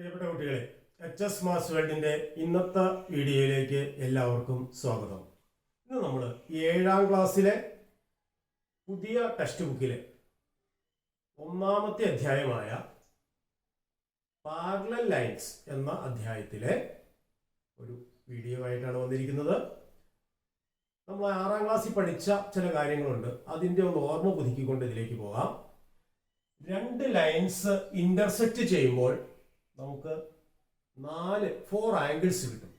പ്രിയപ്പെട്ട കുട്ടികളെ H S mass വേൾഡിന്റെ ഇന്നത്തെ വീഡിയോയിലേക്ക് എല്ലാവർക്കും സ്വാഗതം. ഇന്ന് നമ്മൾ ഏഴാം ക്ലാസ്സിലെ പുതിയ ടെക്സ്റ്റ് ബുക്കിലെ ഒന്നാമത്തെ അധ്യായമായ പാർലൽ ലൈൻസ് എന്ന അധ്യായത്തിലെ ഒരു വീഡിയോ ആയിട്ടാണ് വന്നിരിക്കുന്നത്. നമ്മൾ ആറാം ക്ലാസ്സിൽ പഠിച്ച ചില കാര്യങ്ങളുണ്ട്. അതിന്റെ ഒന്ന് ഓർമ്മ പുതുക്കിക്കൊണ്ട് ഇതിലേക്ക് പോകാം. രണ്ട് ലൈൻസ് ഇന്റർസെക്റ്റ് ചെയ്യുമ്പോൾ നമുക്ക് നാല് ഫോർ ആംഗിൾസ് കിട്ടും.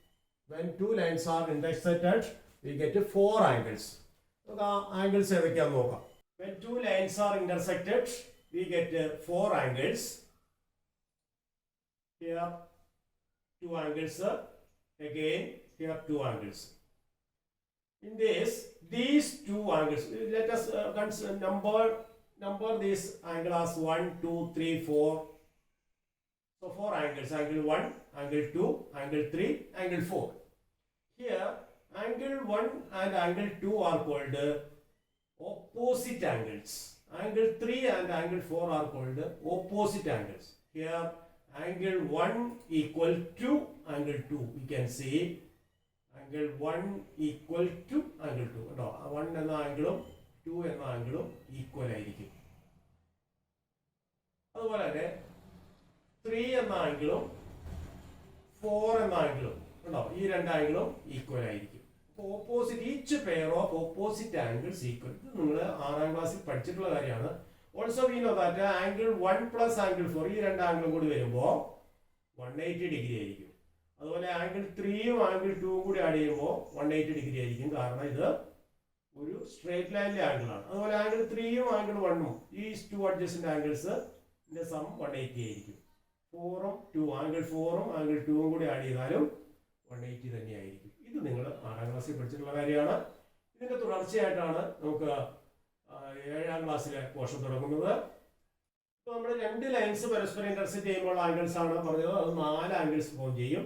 When two lines are intersected we get four angles നമുക്ക് ആ ആംഗിൾസ് ഏതൊക്കെയാണെന്ന് നോക്കാം. When two lines are intersected we get four angles here two angles again here two angles. In this these two angles let us uh, number number this angle as 1 2 3 4 so four angles angle 1 angle 2 angle 3 angle 4 here angle 1 and angle 2 are called uh, opposite angles angle 3 and angle 4 are called uh, opposite angles here angle 1 equal to angle 2 we can say angle 1 equal to angle 2 No, 1 എന്ന ആംഗിളും 2 എന്ന ആംഗിളും equal ആയിരിക്കും അതുപോലെ തന്നെ 3 എന്ന ആംഗിളും four എന്ന ആംഗിളും ഉണ്ടോ? ഈ രണ്ട് ആംഗിളും ഈക്വൽ ആയിരിക്കും opposite each pair of opposite angles equal ഇത് നിങ്ങൾ ആറാം ക്ലാസ്സിൽ പഠിച്ചിട്ടുള്ള കാര്യമാണ്. Also we know that angle one plus angle four ഈ രണ്ട് ആംഗിളും കൂടി വരുമ്പോൾ വൺ എയ്റ്റി ഡിഗ്രി ആയിരിക്കും. അതുപോലെ ആംഗിൾ ത്രീയും ആംഗിൾ ടൂവും കൂടി ആഡ് ചെയ്യുമ്പോൾ വൺ എയ്റ്റി ഡിഗ്രി ആയിരിക്കും. കാരണം ഇത് ഒരു സ്ട്രേറ്റ് ലൈനിലെ ആംഗിളാണ് അതുപോലെ ആംഗിൾ ത്രീയും ആംഗിൾ വണ്ണും ഈ two adjacent angles sum one eighty ആയിരിക്കും. ഫോറും ടു ആംഗിൾ ഫോറും ആംഗിൾ ടൂവും കൂടി ആഡ് ചെയ്താലും വൺ എയ്റ്റി തന്നെയായിരിക്കും ഇത് നിങ്ങൾ ആറാം ക്ലാസ്സിൽ പഠിച്ചിട്ടുള്ള കാര്യമാണ്. ഇതിന്റെ തുടർച്ചയായിട്ടാണ് നമുക്ക് ഏഴാം ക്ലാസ്സിലെ പോർഷൻ തുടങ്ങുന്നത്. ഇപ്പോൾ നമ്മൾ രണ്ട് ലൈൻസ് പരസ്പരം ഇന്റർസെക്ട് ചെയ്യുമ്പോൾ ആംഗിൾസ് ആണ് പറഞ്ഞത്. അത് നാല് ആംഗിൾസ് ഫോം ചെയ്യും.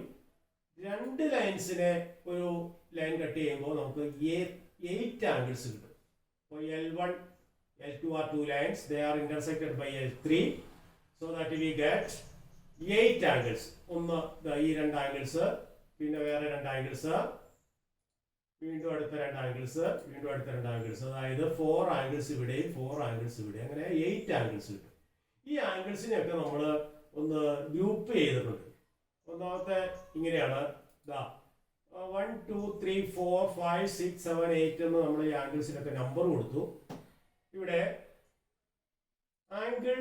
രണ്ട് ലൈൻസിനെ ഒരു ലൈൻ കട്ട് ചെയ്യുമ്പോൾ നമുക്ക് എയ്റ്റ് ആംഗിൾസ് കിട്ടും. ഇപ്പോൾ L one L two are two lines they are intersected by L three so that we get eight angles ഒന്ന് ഈ രണ്ട് ആംഗിൾസ് പിന്നെ വേറെ രണ്ട് ആംഗിൾസ് വീണ്ടും അടുത്ത രണ്ട് ആംഗിൾസ് വീണ്ടും അടുത്ത രണ്ട് ആംഗിൾസ് അതായത് ഫോർ ആംഗിൾസ് ഇവിടെയും ഫോർ ആംഗിൾസ് ഇവിടെ അങ്ങനെ എയ്റ്റ് ആംഗിൾസ് കിട്ടും. ഈ ആംഗിൾസിനെയൊക്കെ നമ്മൾ ഒന്ന് ഗ്രൂപ്പ് ചെയ്തിട്ടുണ്ട്. ഒന്നാമത്തെ ഇങ്ങനെയാണ്. ഇതാ one two three four five six seven eight എന്ന് നമ്മൾ ഈ ആംഗിൾസിനൊക്കെ നമ്പർ കൊടുത്തു. ഇവിടെ ആംഗിൾ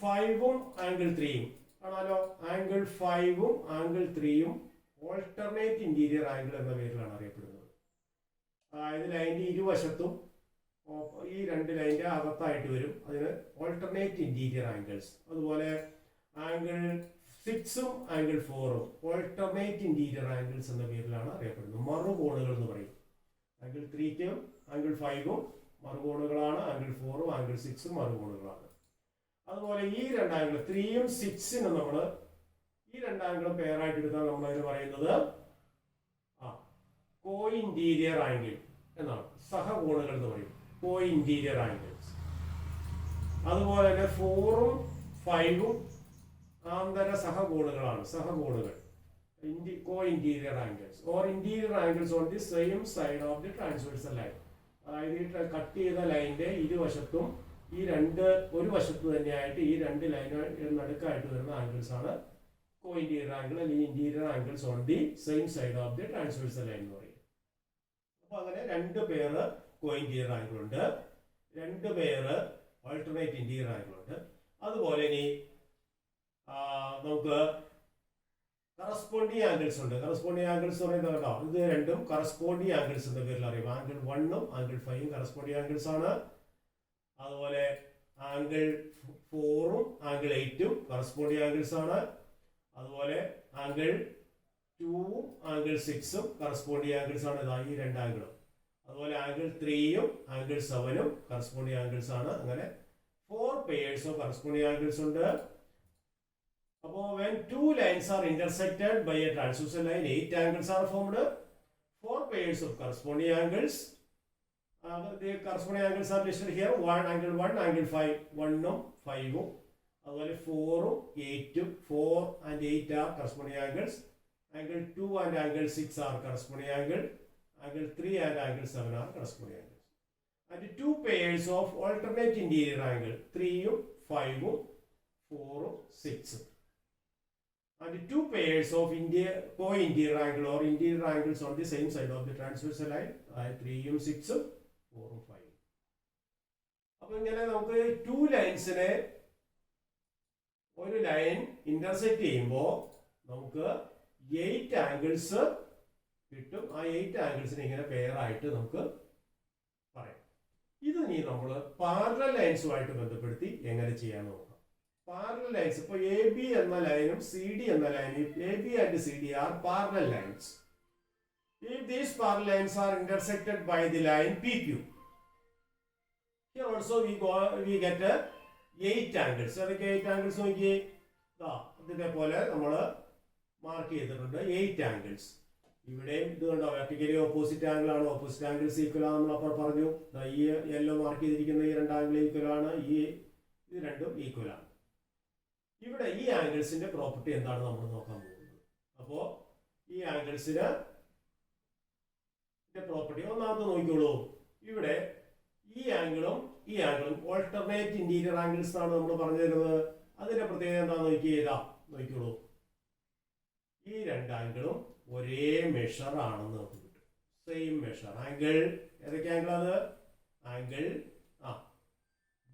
ഫൈവും ആംഗിൾ ത്രീയും ആണല്ലോ ആംഗിൾ ഫൈവും ആംഗിൾ ത്രീയും ഓൾട്ടർനേറ്റ് ഇന്റീരിയർ ആംഗിൾ എന്ന പേരിലാണ് അറിയപ്പെടുന്നത്. അതായത് ലൈന്റെ ഇരുവശത്തും ഈ രണ്ട് ലൈന്റെ അകത്തായിട്ട് വരും. അതിന് ഓൾട്ടർനേറ്റ് ഇന്റീരിയർ ആംഗിൾസ് അതുപോലെ ആംഗിൾ സിക്സും ആംഗിൾ ഫോറും ഓൾട്ടർനേറ്റ് ഇന്റീരിയർ ആംഗിൾസ് എന്ന പേരിലാണ് അറിയപ്പെടുന്നത്. മറുകോണുകൾ എന്ന് പറയും. ആംഗിൾ ത്രീക്കും ആംഗിൾ ഫൈവും മറുകോണുകളാണ്. ആംഗിൾ ഫോറും ആംഗിൾ സിക്സും മറുകോണുകളാണ്. അതുപോലെ ഈ രണ്ടാംഗിൾ ത്രീയും സിക്സിനും നമ്മൾ ഈ രണ്ടാംഗിൾ പേരായിട്ട് എടുത്താൽ നമ്മൾ അതിന് പറയുന്നത്. ആ കോ ഇന്റീരിയർ ആംഗിൾ എന്നാണ്. സഹകോണുകൾ എന്ന് പറയും. കോ ഇന്റീരിയർ ആംഗിൾസ് അതുപോലെ തന്നെ ഫോറും ഫൈവും ആന്തര സഹകോണുകളാണ്. സഹകോണുകൾ. Co interior angles or interior angles on the same side of the transversal line അതായത് ഈ കട്ട് ചെയ്ത ലൈനിന്റെ ഇരുവശത്തും ഈ രണ്ട് ഒരു വശത്ത് തന്നെയായിട്ട് ഈ രണ്ട് ലൈനുകൾ നടുക്കായിട്ട് വരുന്ന ആംഗിൾസ് ആണ് കോ ഇന്റീരിയർ ആംഗിൾ അല്ലെങ്കിൽ interior angles on the same side of the transversal line എന്ന് പറയും അപ്പൊ അങ്ങനെ രണ്ട് പേര് കോ ഇന്റീരിയർ ആംഗിൾ ഉണ്ട്. രണ്ട് പേര് ഓൾട്ടർനേറ്റ് ഇന്റീരിയർ ആംഗിൾ ഉണ്ട്. അതുപോലെ ഇനി നമുക്ക് കറസ്പോണ്ടിങ് ആംഗിൾസ് ഉണ്ട്. കറസ്പോണ്ടിങ് ആംഗിൾസ് പറയുന്നത് കേട്ടോ ഇത് രണ്ടും കറസ്പോണ്ടിങ് ആംഗിൾസ് എന്ന പേരിൽ അറിയാം. ആംഗിൾ വണ്ണും ആംഗിൾ ഫൈവും കറസ്പോണ്ടിങ് ആംഗിൾസ് ആണ്. അതുപോലെ ആംഗിൾ ഫോറും ആംഗിൾ എയ്റ്റും കറസ്പോണ്ടിങ് ആംഗിൾസ് ആണ്. അതുപോലെ ആംഗിൾ ടൂവും ആംഗിൾ സിക്സും കറസ്പോണ്ടിങ് ആംഗിൾസ് ആണ് ഇതാ ഈ രണ്ട് ആംഗിളും അതുപോലെ ആംഗിൾ ത്രീയും ആംഗിൾ സെവനും കറസ്പോണ്ടിങ് ആംഗിൾസ് ആണ്. അങ്ങനെ four pairs of corresponding angles ഉണ്ട്. അപ്പോൾ when two lines are intersected by a transversal line eight angles are formed four pairs of corresponding angles uh, the corresponding angles are listed here 1 angle 1 angle 5 1 um 5 um അതുപോലെ ഫോറും എയ്റ്റും four and eight are corresponding angles angle two and angle six are corresponding angle angle three and angle seven are corresponding angle and two pairs of alternate interior angle ത്രീയും ഫൈവും ഫോറും സിക്സും and two pairs of interior co interior angle or interior angles on the same side of the transmission line ത്രീയും സിക്സും ഫോറും five അപ്പൊ ഇങ്ങനെ നമുക്ക് ടു ലൈൻസിനെ ഒരു ലൈൻ ഇന്റർസെക്ട് ചെയ്യുമ്പോൾ നമുക്ക് എയ്റ്റ് ആംഗിൾസ് കിട്ടും. ആ എയ്റ്റ് ആംഗിൾസിനെ ഇങ്ങനെ പെയർ ആയിട്ട് നമുക്ക് പറയാം. ഇത് നീ നമ്മൾ പാരലൽ ലൈൻസുമായിട്ട് ബന്ധപ്പെടുത്തി എങ്ങനെ ചെയ്യാൻ നോക്കാം. പാരലൽ ലൈൻസ് ഇപ്പോൾ എ ബി എന്ന ലൈനും സി ഡി എന്ന ലൈനും A B and C D are parallel lines If these parallel lines are intersected by the line PQ, here also we go we get a eight angles. അതൊക്കെ eight angles നോക്കിയേ? ദാ ഇതേപോലെ നമ്മൾ mark ചെയ്തിട്ടുണ്ട്. Eight angles ഇവിടെയും ഇത് കണ്ടോ? Vertically opposite angle ആണ്. ഓപ്പോസിറ്റ് ആംഗിൾസ് ഈക്വൽ ആണ് നമ്മൾ അപ്പോൾ പറഞ്ഞു. ഈ യെല്ലോ മാർക്ക് ചെയ്തിരിക്കുന്ന ഈ രണ്ട് ആംഗിൾ ഈക്വൽ ആണ്. ഈ ഇത് രണ്ടും ഈക്വൽ ആണ്. ഇവിടെ ഈ ആംഗിൾസിന്റെ പ്രോപ്പർട്ടി എന്താണ് നമ്മൾ നോക്കാൻ പോകുന്നത്. അപ്പോൾ ഈ ആംഗിൾസിന് പ്രോപ്പർട്ടി ഒന്നാമത്തെ നോക്കിക്കോളൂ. ഇവിടെ ഈ ആംഗിളും ഈ ആംഗിളും ഓൾട്ടർനേറ്റ് ഇന്റീരിയർ ആംഗിൾസ് ആണ് നമ്മൾ പറഞ്ഞു തരുന്നത്. അതിന്റെ പ്രത്യേകത എന്താണെന്ന് നോക്കി ചെയ്താ നോക്കിക്കോളൂ. ഈ രണ്ട് ആംഗിളും ഒരേ മെഷർ ആണെന്ന് നമുക്ക് കിട്ടും. സെയിം മെഷർ ആംഗിൾ ഏതൊക്കെ ആംഗിൾ അത്? ആംഗിൾ ആ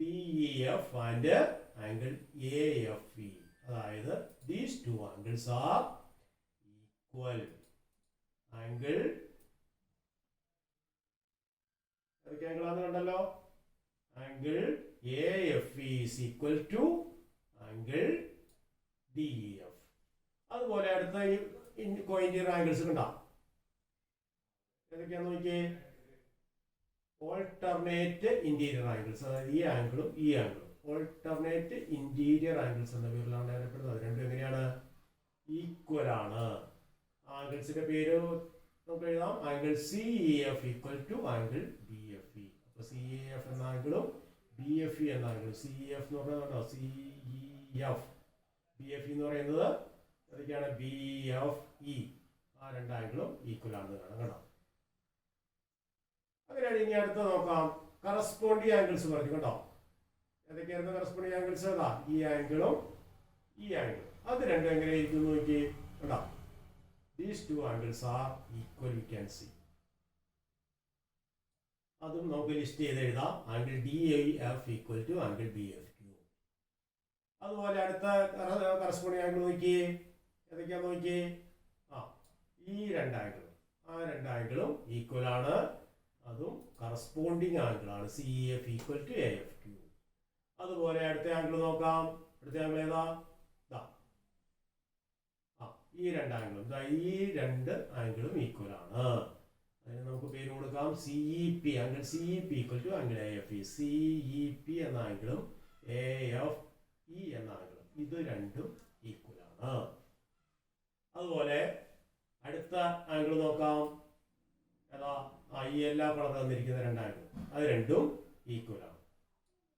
D E F and angle A F E അതായത് these two angles are equal angle ആംഗിളാന്ന് കണ്ടല്ലോ. Angle A F is equal to angle D F അതുപോലെ അടുത്ത ഈ കോയിന്റിയർ ആംഗിൾസ് കണ്ടാ. ഏതൊക്കെയാന്ന് നോക്കിയേ? ഓൾട്ടർനേറ്റ് ഇന്റീരിയർ ആംഗിൾസ് അതായത് ഈ ആംഗിളും ഈ ആംഗിളും ഓൾട്ടർനേറ്റ് ഇന്റീരിയർ ആംഗിൾസ് എന്ന പേരിലാണ് അറിയപ്പെടുന്നത് അത് രണ്ടും എങ്ങനെയാണ്? ഈക്വൽ ആണ്. ആംഗിൾസിന്റെ പേര് നമുക്ക് എഴുതാം angle C E F equal to angle B F E അപ്പോൾ സി ഇ എഫ് എന്ന ആംഗിളും ബി എഫ് ഇ എന്ന ആംഗിളും സി ഇ എഫ് എന്ന് പറയുന്നത് C E F B F E എന്ന് പറയുന്നത് ഏതൊക്കെയാണ് ബി എഫ് ഇ ആ രണ്ട് ആംഗിളും ഈക്വൽ ആണെന്ന് കാണാം കേട്ടോ. അങ്ങനെയാണ് ഇനി അടുത്ത് നോക്കാം. കറസ്പോണ്ടിങ് ആംഗിൾസ് പറഞ്ഞു കേട്ടോ. ഏതൊക്കെയായിരുന്നു കറസ്പോണ്ടിങ് ആംഗിൾസ് ഏതാ ഈ ആംഗിളും ഈ ആംഗിളും അത് രണ്ടും എങ്ങനെ ഇരിക്കും നോക്കി കേട്ടോ these two angles are equal we can see. അതും നമുക്ക് ലിസ്റ്റ് ചെയ്ത് എഴുതാം. Angle D F equal to angle B F Q അതുപോലെ അടുത്ത കറസ്പോണ്ടിങ് ആംഗിൾ നോക്കിയേ. ഏതൊക്കെയാ നോക്കിയേ? ആ ഈ രണ്ട് ആ രണ്ട് ഈക്വൽ ആണ്. അതും കറസ്പോണ്ടിങ് ആംഗിൾ ആണ്. C F equal to A F Q അതുപോലെ അടുത്ത ആംഗിൾ നോക്കാം. അടുത്ത ആംഗിൾ ഏതാ? ഈ രണ്ട് ആംഗിളും. ഈ രണ്ട് ആംഗിളും ഈക്വൽ ആണ്. അതിന് നമുക്ക് പേര് കൊടുക്കാം. C E P angle C E P equal to angle A F E C E P എന്ന ആംഗിളും എ എഫ് ഇ എന്ന ആംഗിളും. ഇത് രണ്ടും ഈക്വൽ ആണ്. അതുപോലെ അടുത്ത ആംഗിൾ നോക്കാം. ഏതാ? ഈ എല്ലാ കളർ തന്നിരിക്കുന്ന രണ്ട് ആംഗിൾ അത് രണ്ടും ഈക്വൽ ആണ്.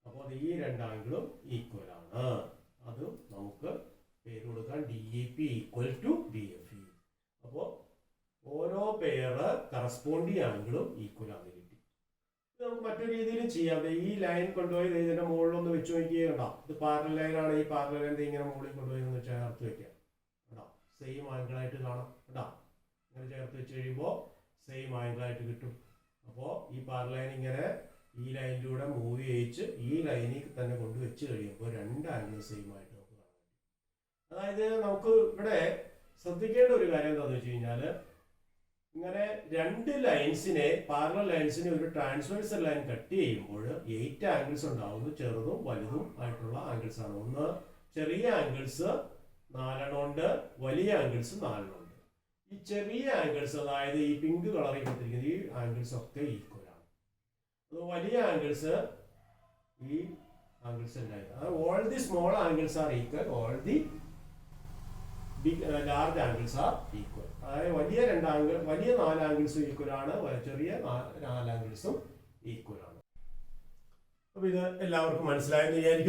അപ്പോൾ ഈ രണ്ട് ആംഗിളും ഈക്വൽ ആണ്. അതും നമുക്ക് പേര് കൊടുക്കാം. D E P equal to B F E അപ്പോൾ ഓരോ പെയർ കറസ്പോണ്ടിങ് ആംഗിളും ഈക്വൽ ആണ് കിട്ടി ഇത് നമുക്ക് മറ്റൊരു രീതിയിൽ ചെയ്യാം. ഈ ലൈൻ കൊണ്ടുപോയി ഇതിന്റെ മുകളിലൊന്ന് വെച്ച് നോക്കിയേണ്ട ഇത് പാരൽ ആണ്. ഈ പാരൽ ലൈൻ ഇങ്ങനെ മുകളിൽ കൊണ്ടുപോയി ഒന്ന് ചേർത്ത് വെക്കാം കേട്ടോ സെയിം ആംഗിളായിട്ട് കാണാം. കേട്ടോ ഇങ്ങനെ ചേർത്ത് വെച്ച് കഴിയുമ്പോൾ സെയിം ആംഗിളായിട്ട് കിട്ടും. അപ്പോൾ ഈ പാരൽ ലൈൻ ഇങ്ങനെ ഈ ലൈനിലൂടെ മൂവ് ചെയ്യിച്ച് ഈ ലൈനിൽ തന്നെ കൊണ്ട് വെച്ച് കഴിയുമ്പോൾ രണ്ട് ആംഗിൾ സെയിം ആയിട്ട് നമുക്ക് കാണാം അതായത് നമുക്ക് ഇവിടെ ശ്രദ്ധിക്കേണ്ട ഒരു കാര്യം എന്താണെന്ന് വെച്ച് കഴിഞ്ഞാൽ ഇങ്ങനെ രണ്ട് ലൈൻസിനെ പാരലൽ ലൈൻസിനെ ഒരു ട്രാൻസ്വേഴ്സൽ ലൈൻ കട്ട് ചെയ്യുമ്പോൾ എയ്റ്റ് ആംഗിൾസ് ഉണ്ടാവുന്നു. ചെറുതും വലുതും ആയിട്ടുള്ള ആംഗിൾസ് ആണ്. ഒന്ന് ചെറിയ ആംഗിൾസ് നാലെണ്ണം ഉണ്ട് വലിയ ആംഗിൾസ് നാലെണ്ണം ഉണ്ട്. ഈ ചെറിയ ആംഗിൾസ് അതായത് ഈ പിങ്ക് കളറിൽ കൊടുത്തിരിക്കുന്ന ഈ ആംഗിൾസ് ഒക്കെ ഈക്വൽ ആണ്. അത് വലിയ ആംഗിൾസ് ഈ ആംഗിൾസ് എല്ലാം all the small angles are equal all the big large angles are equal അതായത് വലിയ രണ്ട് ആംഗിൾ വലിയ നാല് ആംഗിൾസും ഈക്വൽ ആണ് വ- ചെറിയ നാലാങ്കിൾസും ഈക്വലാണ് അപ്പൊ ഇത് എല്ലാവർക്കും മനസ്സിലായെന്ന് വിചാരിക്കുന്നു.